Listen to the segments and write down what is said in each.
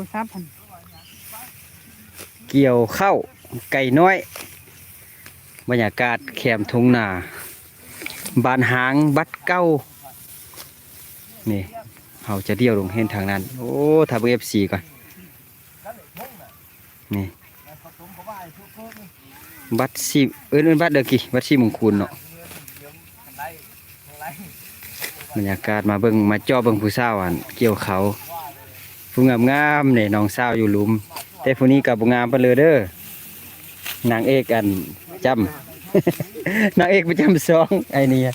ผู้ทราบพันเกี่ยวเข้าวไก่น้อย บรรยากาศแคมทุ่งนาบานหางบัดเก้านี่เราจะเดี่ยวลงเห็นทางนั้น โอ้ทับเอฟซีก่อนนี่บัดซีเอิ้นเอิ้นบัดเด้อกี่บัดซีมงคูลเนาะบรรยากาศมาเบิ่งมาจ่อเบิ่งผู้สาวอันเกี่ยวเขา ผู้งามงามๆนี่ยน้องสาวอยู่หลุม แต่ผู้นี้กับบ่งามไปเลยเด้อนางเอกอันจำนางเอกประจำซองไอ้นี่อะ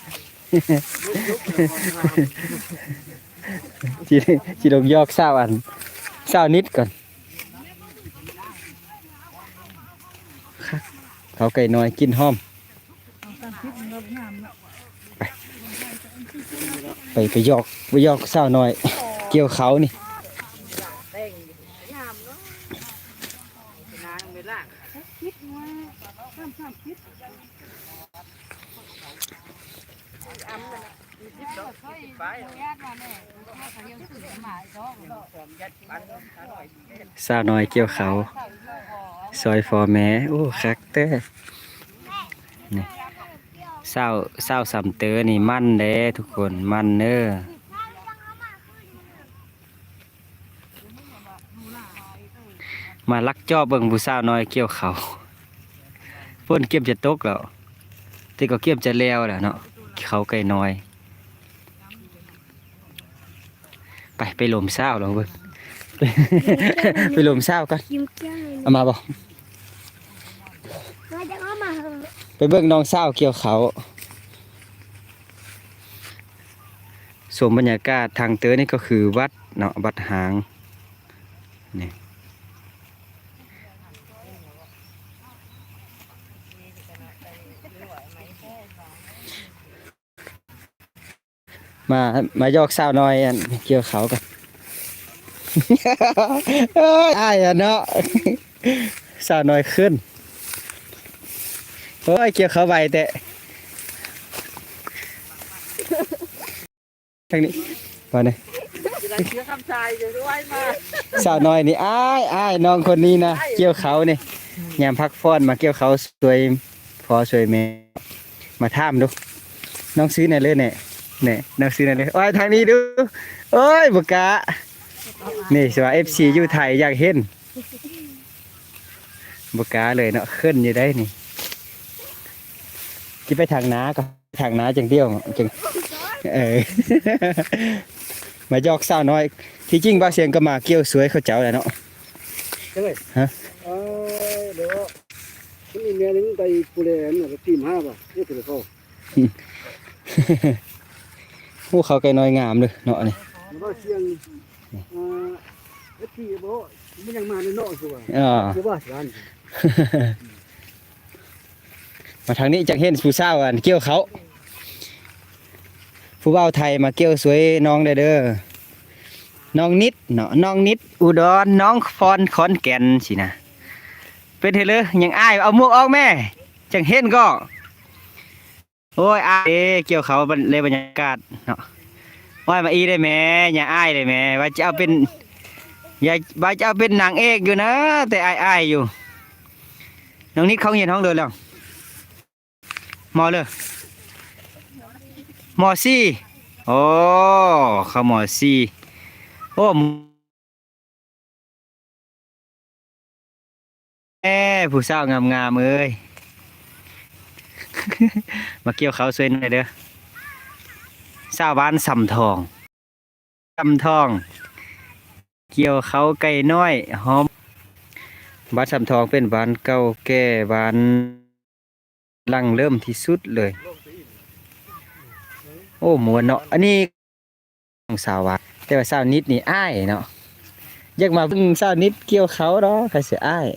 สิสิลงยอกสาวอันสาวนิดก่อนเขาไก่น้อยกินหอม ไปไปยอกไปยอกสาวน้อย เกี่ยวเขานี่ สาวน้อยเกี่ยวเขา ซอยฟอร์แม่โอ้คักเต้นี่สาวสาวสำเตอนี่มั่นเด้ทุกคนมั่นเน้อมาลักจอบเบิ่งผู้สาวน้อยเกี่ยวเขาเพิ่นเก็บจะตกแล้วแต่ก็เก็บจะแล้วแหละเนาะเขาไก่น้อย ไปไปลมสาวลองเบิ่งไปลมสาวก่อนยิ้มเกี้ยวเลยเอามาบ่มาจะเอามาเหอะไปเบิ่งน้องสาวเกี่ยวเขาสมบรรยากาศทางเตอนี่ก็คือวัดเนาะวัดหางนี่ มา มายอกสาวน้อยอันเกี่ยวเขากันเอ้ยอ้ายอะเนาะสาวน้อยขึ้นโอ้ยเกี่ยวเขาไวแต่ทางนี้มาเนี่ยเชื่อคำชายจะด้วยมาสาวน้อยนี่อ้ายอ้ายน้องคนนี้นะเกี่ยวเขานี่ยามพักฟ้อนมาเกี่ยวเขาสวยพอสวยแม่มาท่ามดู น้องซื้อไหนเลยเนี่ยเนี่ยน้องซื้อไหนเลยโอ้ยทางนี้ดูโอ้ยบุกะนี่สว่าเอฟซีอยู่ไทยอยากเห็นบุกะเลยเนาะขึ้นอยู่ได้นี่ที่ไปทางน้าก็ทางน้าจังเดียวจังเออมายอกสาวน้อย ที่จริงบ้าเสียงก็มาเกี่ยวสวยเขาเจ้าแหละเนาะใช่ไหมฮะเออเดี๋ยวมันมีเมียหนึงไปปูเลนน่ะไปทีมห้าป่ะนี่คือเขา ผู้เขาไก่น้อยงามเลยเนาะนี่แล้วก็เสียงอ่าไอ้ที่บอกมันยังมาในนอกสิว่าอ่าเดี๋ยวว่าสิอันมาทางนี้จักเห็นผู้สาวอันเกี่ยวเขา ผู้บ่าวไทยมาเกี่ยวสวยน้องได้เด้อน้องนิดเนาะน้องนิด อุดรน้องฟอนขอนแก่นสินะเป็นเถอะเลยยังอายเอาหมวกออกแม่จังเห็นก็ โอ้ยอายเด้เกี่ยวเขาเลยบรรยากาศเนาะว่ามาอีได้แหม่อย่าอายได้แหม่ว่าจะเอาเป็นอย่าว่าจะเอาเป็นนางเอกอยู่นะ แต่อายอายอยู่น้องนิดเขาเห็นห้องเดินแล้วมอเลยมอซี่โอ้เขามอซี่โอ้แม่ผู้สาวงามๆเอ้ย มาเกี่ยวเขาสวยหน่อยเด้อสาวบ้านสำทองสำทอง เกี่ยวเขาไก่น้อยหอมบ้านสำทองเป็นบ้านเก่าแก่บ้านลังเริ่มที่สุดเลย โอ้หมวนเนาะอันนี้ของสาววะแต่ว่าสาวนิดนี่อ้ายเนาะอยากมาเพิ่งสาวนิดเกี่ยวเขาเนาะใครเสียอ้าย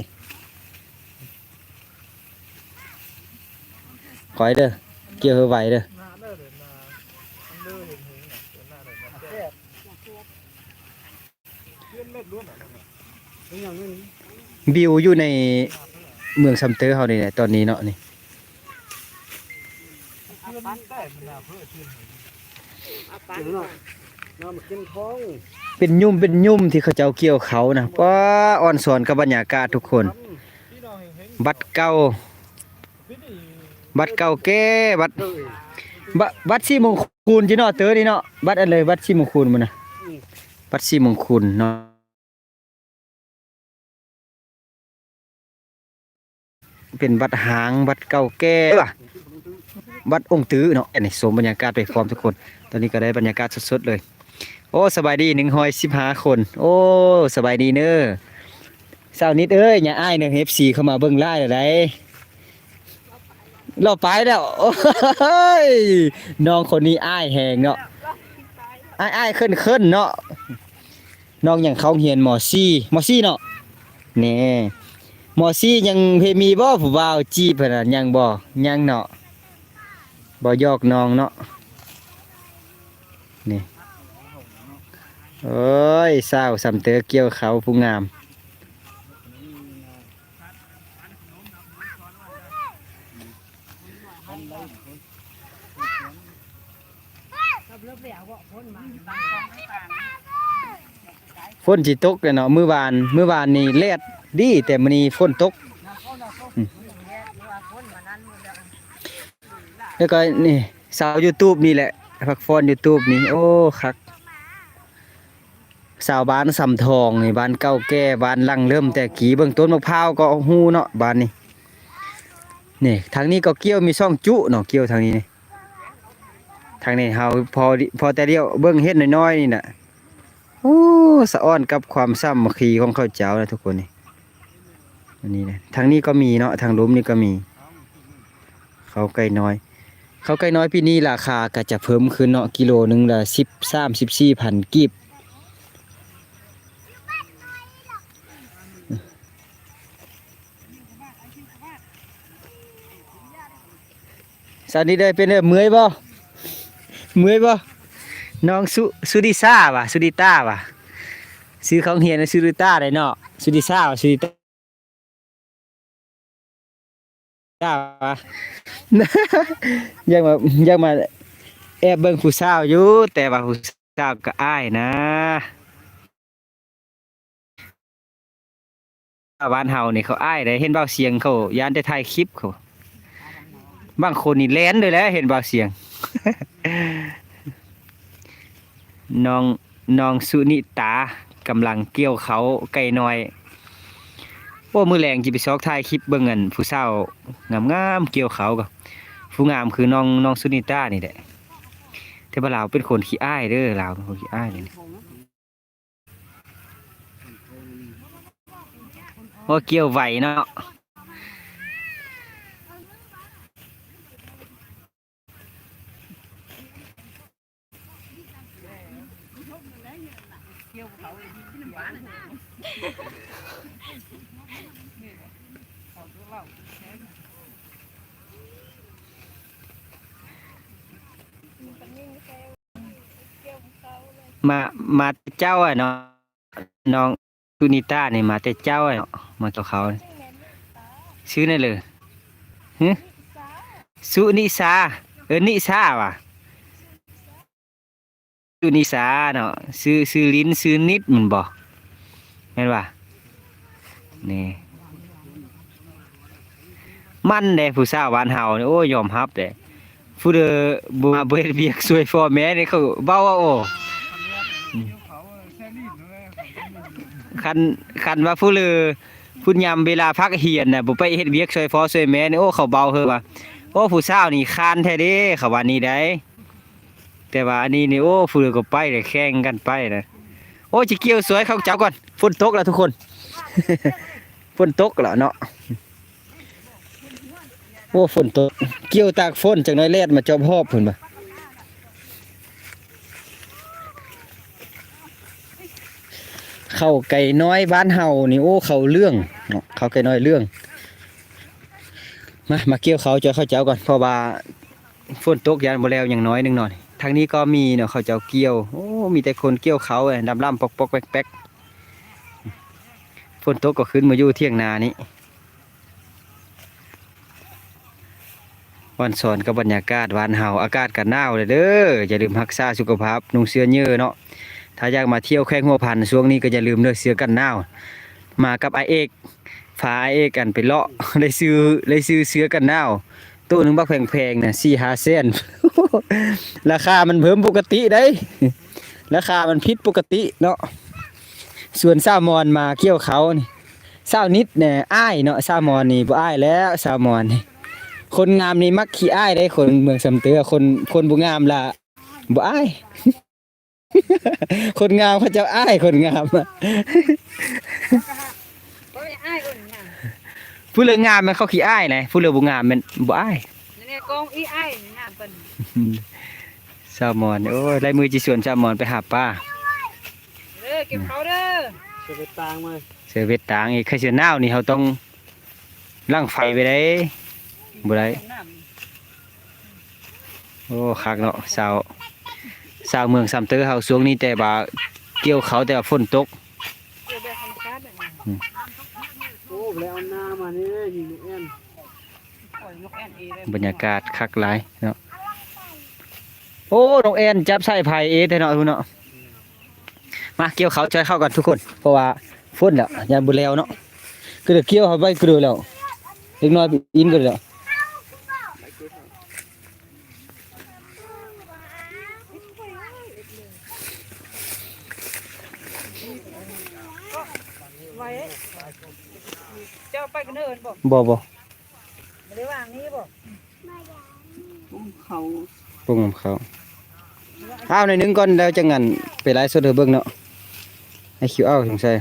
คอยเด้อ เกี่ยวให้ไหวเด้อบิวอยู่ในเมืองซัมเตอร์เฮานี่แหละตอนนี้เนาะนี่เดี๋ยวเนาะน้ำกินท้องเป็นยุ่มเป็นยุ่มที่เขาเจ้าเกี่ยวเขานะป้าอ่อนสอนกับบรรยากาศทุกคน บัดเก่า บัดเก่าแก่บัดเด้อบะบัดชีมงคลจีเนาะเตอนี่เนาะบัดอันเลยบัดชีมงคลมันนะบัดชีมงคลเนาะเป็นบัดหางบัดเก่าแก่ว่ะบัดองค์ตื้อเนาะอันนี้สมบรรยากาศไปพร้อมทุกคน ตอนนี้ก็ได้บรรยากาศสดๆเลย โอ้สบายดีหนึ่งหอยสิบห้าคน โอ้สบายดีเนอะสาวนิดเอ้ยอย่าอ้ายเนอะเอฟซีเข้ามาเบิ่งไล่อะไร เราไปแล้วโอ้ยน้องคนนี้อ้ายแหงเนาะอ้ายอ้ายขึ้นขึ้นเนาะน้องอย่างเขาเฮียนหมอซี่หมอซี่เนาะนี่หมอซี่ยังเพมีบ่ผู้บ่าวจีบเพิ่นน่ะยังบ่ยังเนาะบ่ยอกน้องเนาะนี่โอ้ยสาสำเตอเกี่ยวเขาผู้งาม ฝนสิตกเนาะมื้อวานมื้อวานนี่แลดดีแต่มื้อนี้ฝนตกแล้วก็นี่สาว YouTube นี่แหละพักฟอน YouTube นี่โอ้คักสาวบ้านสำทองนี่บ้านเก่าแก่บ้านลังเริ่มแต่กี่เบื้องต้นมะพร้าวก็ฮู้เนาะบ้านนี้นี่ทางนี้ก็เกี่ยวมีช่องจุเนาะเกี่ยวทางนี้นี่ทางนี้เฮาพอพอแต่เดียวเบิ่งเฮ็ดน้อยๆนี่น่ะ โอ้สะอ้อนกับความซ้ำมคีของข้าวเจ้านะทุกคนนี่อันนี้นะทางนี้ก็มีเนาะทางลุมนี่ก็มี เขาไก่น้อย เขาไก่น้อยปีนี้ราคาก็จะเพิ่มขึ้นเนาะกิโลหนึงละ13 14พันกีบสวัสดีเด้เป็นเด้อเมื่อยบ่เมื่อยบ่ น้องสุสุดิซ่าว่ะสุดิต้าว่ะซื้อของเฮียนะสุดิต้าได้เนาะสุดิซ่าว่ะสุดิต้าว่ะยังมายังมาแอบเบิ่งผู้สาวอยู่แต่ว่าผู้สาวก็อ้ายนะบ้านเฮานี่เขาอ้ายได้เห็นเบาเสียงเขายานแต่ถ่ายคลิปเขาบางคนนี่แล่นเลยแหล้วเห็นบาเสียง น้องน้องสุนิตากำลังเกี่ยวเขาไก่น้อยโอ้มือแรงจิไปซอกถ่ายคลิปเบิ่งเงินผู้สาวงามๆเกี่ยวเขากับผู้งามคือน้องน้องสุนิตานี่แหละแต่ว่าเราวเป็นคนขี้อ้ายเด้อเราวเป็นคนขี้อ้ายเลยนี่ว่าเกี่ยวไหวเนาะ มามาแต่เจ้าอะเนาะน้องสุนิต้านี่มาแต่เจ้าอะเนาะมากับเขานี่ชื่อนั่นเลยฮึสุนิสาเออนิสาว่ะ สุนิสาเนาะซื้อซื้อลิ้นซื้อนิดมันบอกแม่นว่ะนี่มันเด้ผู้สาวบ้านเฮานี่โอ้ยอมรับเด้ผู้เดอบ่มาเบิดเวียกช่วยพ่อแม่นี่เขาเว้าว่าโอ้คันคันว่าผู้เลือผู้ยามเวลาพักเฮียนน่ะบ่ไปเฮ็ดเวียกช่วยพ่อช่วยแม่นี่โอ้เขาเบาเฮอว่าโอ้ผู้สาวนี่คานแท้เด้เขาว่านี่ได้ แต่ว่าอันนี้นี่โอ้ผู้ลือก็ไปได้แข่งกันไปนะโอ้สิเกียวสวยเข้าเจ้าก่อนฝนตกแล้วทุกคนฝนตกแล้วเนาะโอ้ฝนตกเกี่ยวตากฝนจักน้อยแลดมาจอบฮอผุนบ่เข้าไก่น้อยบ้านเฮานี่โอ้เขาเรื่องเนาะเขาไก่น้อยเรื่องมามาเกี่ยวเขาเจอข้าเจ้าก่อนเพราะว่าฝนตกยานบ่แล้วอย่างน้อยหนึงหน่อย ทางนี้ก็มีเนาะเขาเจ้าเกี่ยว โอ้ มีแต่คนเกี่ยวเขาเอ้ยดำล่ำปอกปอกแป๊กแป๊กฝนตกก็ขึ้นมาอยู่เที่ยงนานี้วันสอนกับบรรยากาศวานเฮาอากาศกันหนาวเลยเด้ออย่าลืมรักษาสุขภาพนุ่งเสื้อเยอเนาะถ้าอยากมาเที่ยวแข้งหัวพันช่วงนี้ก็อย่าลืมเด้อเสื้อกันหนาวมากับไอเอกพาไอเอกกันไปเลาะได้ซื้อได้ซื้อเสื้อกันหนาว ตู้หนึ่งบักแพงๆน่ะ4-5เซนราคามันเพิ่มปกติได้ ราคามันผิดปกติเนาะส่วนซามอนมาเกี่ยวเขานี่ซาวนิดเนี่ยอ้ายเนาะซามอนนี่บ่อ้ายแล้วซามอนนี่คนงามนี่มักขี้อ้ายได้คนเมืองสำเตือคนคนบ่งามละบ่อ้ายคนงามเขาจ้าอ้ายคนงามอะก็ไม่อ้ายคนน่ะ ผู้เลืองามมันเขาขี้อ้ายนะผู้เลือบ่งามมันบ่อ้ายนี่กองอีอ้ายนี่น่ะเป็นซาวมอนโอ้ยลายมือจิส่วนซาวมอนไปหาป้าเด้อเก็บเขาเด้อจะไปตางมาเสือเวทตางอีกใครเสือหนาวนี่เขาต้องลั่งไฟไปได้บ่ได้น้โอ้คักเนาะสาวสาวเมืองสำเตอเฮาช่วงนี้แต่ว่าเกี่ยวเขาแต่ว่าฝนตกำเก็บแบบธรรมชาติแบบนี้ โอ้ แล้วหน้ามานี่นี่ลูกแอ่นบรรยากาศคักหลายเนาะโอ้น้องแอ่นจับใส่ไผ่เอแต่เนาะทุกเนาะมาเกี่ยวเขาใจเข้ากันทุกคน เพราะว่าฝนแล้วยามบุแล้วเนาะก็เดี๋ยวเกี่ยวเขาไปก็เดี๋ยวแล้วเล็กน้อยอินก็เดี๋ยวไว้ เจ้าไปกันเนินบอกบ่บ่ไม่ได้วางนี้บอกเขาปรุงน้ำเขาอ้าวในอยหนึงก่อนแล้วจังงั้นไปไลฟ์สดเด้อเบิ่งเนาะให้คิวเอาสงสัย